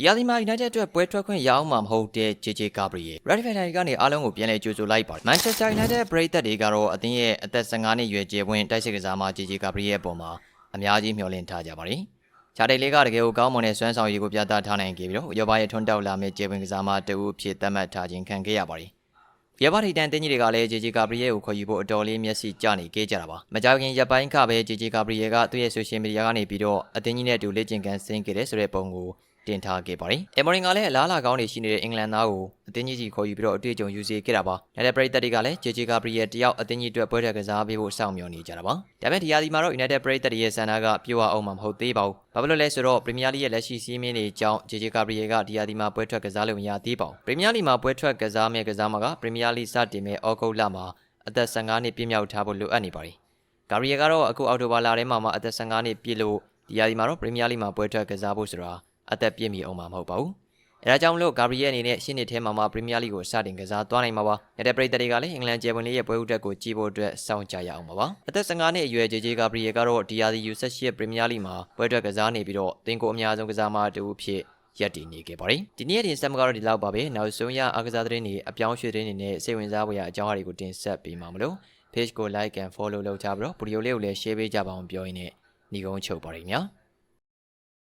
ဒီယာဒီမာ United အတွက်ပွဲထွက်ခွင့်ရအောင်မှာမဟုတ်တဲ့ JJ Gabriel Red Flag ကနေအားလုံးကိုပြန်လည်ကြိုဆိုလိုက်ပါတယ် Manchester United ပရိသတ်တွေကတော့အသင်းရဲ့အသက်15နှစ်ရွယ်ကျေပွင့်တိုက်စစ်ကစားမ JJ Gabriel ရဲ့အပေါ်မှာအများကြီးမျှော်လင့်ထားကြပါတယ်ချားတိတ်လေးကတကယ်ကိုကောင်းမွန်တဲ့စွမ်းဆောင်ရည်ကိုပြသထားနိုင်ခဲ့ပြီးတော့ရောဘာရဲ့ထွန်းတောက်လာမဲ့ကျေပွင့်ကစားမတအူးဖြစ်သတ်မှတ်ထားခြင်းခံခဲ့ရပါတယ်ရပါတီတန်တင်းကြီးတွေကလည်း JJ Gabriel ကိုခေါ်ယူဖို့အတော်လေးမျက်စိကျနေခဲ့ကြတာပါ။မကြောက်ခင်ရပ်ပိုင်းကပဲ JJ Gabriel ကသူ့ရဲ့ social media ကနေပြီးတော့အတင်းကြီးနဲ့အတူလေ့ကျင့်ခန်းဆင်းခဲ့တဲ့ဆိုတဲ့ပုံကို တင်ထားခဲ့ပါတယ်။အမေရိကန်ကလည်းအလားအလာကောင်းတွေရှိနေတဲ့အင်္ဂလန်သားကိုအတင်းကြီးကြီးခေါ်ယူပြီးတော့အတွေ့အကြုံယူစေခဲ့တာပါ။နောက်တဲ့ပရိသတ်တွေကလည်း JJ Gabriel တယောက်အတင်းကြီးအတွက်ပွဲထွက်ကစားပေးဖို့စောင့်မျှော်နေကြတာပါ။ဒါပေမဲ့ဒီရာသီမှာတော့ United ပရိသတ်တွေရဲ့ဆန္ဒကပြည့်ဝအောင်မှာမဟုတ်သေးပါဘူး။ဘာဖြစ်လို့လဲဆိုတော့ Premier League ရဲ့လက်ရှိစီးမင်းတွေအကြောင်း JJ Gabriel ကဒီရာသီမှာပွဲထွက်ကစားလို့မရသေးပါဘူး။ Premier League မှာပွဲထွက်ကစားမဲ့ကစားမှာက Premier League စတင်မဲ့ဩဂုတ်လမှာအသက်15နှစ်ပြည့်မြောက်ထားဖို့လိုအပ်နေပါတယ်။ဂါရီယယ်ကတော့အခုအောက်တိုဘာလထဲမှာမှအသက်15နှစ်ပြည့်လို့ဒီယာဒီမှာတော့ပရီးမီးယားလိမှာပွဲထွက်ကစားဖို့ဆိုတာ အသက်ပြည့်မီအောင်မှာမဟုတ်ပါဘူး။အဲဒါကြောင့်မလို့ဂါရီယယ်အနေနဲ့ရှင်းနှစ်ထဲမှာမှပရီးမီးယားလိကိုစတင်ကစားသွားနိုင်မှာပါ။နေတဲ့ပရိသတ်တွေကလည်းအင်္ဂလန်ဂျယ်ပွန်လေးရဲ့ပွဲဥတက်ကိုကြည့်ဖို့အတွက်စောင့်ကြရအောင်ပါပါ။အသက်15နှစ်အရွယ်ဂျေဂျေဂါဘရီယယ်ကတော့ဒီယာဒီ U18 ပရီးမီးယားလိမှာပွဲထွက်ကစားနေပြီးတော့တင်ကိုအများဆုံးကစားမတူဖြစ်ရက်တည်နေခဲ့ပါတယ်။ဒီနေ့တင်ဆက်မှာကတော့ဒီလောက်ပါပဲ။နောက်ဆုံးရအားကစားသတင်းတွေအပြောင်းရွှေ့သတင်းတွေနဲ့စိတ်ဝင်စားဖွယ်ရာအကြောင်းအရာတွေကိုတင်ဆက်ပေးမှာမလို့ page ကို like and follow လုပ်ကြပြီးတော့ဗီဒီယိုလေးကိုလည်း share ပေးကြပါအောင်ပြောရင်းနဲ့ညီကုန်းချုပ်ပါရခင်ဗျာ။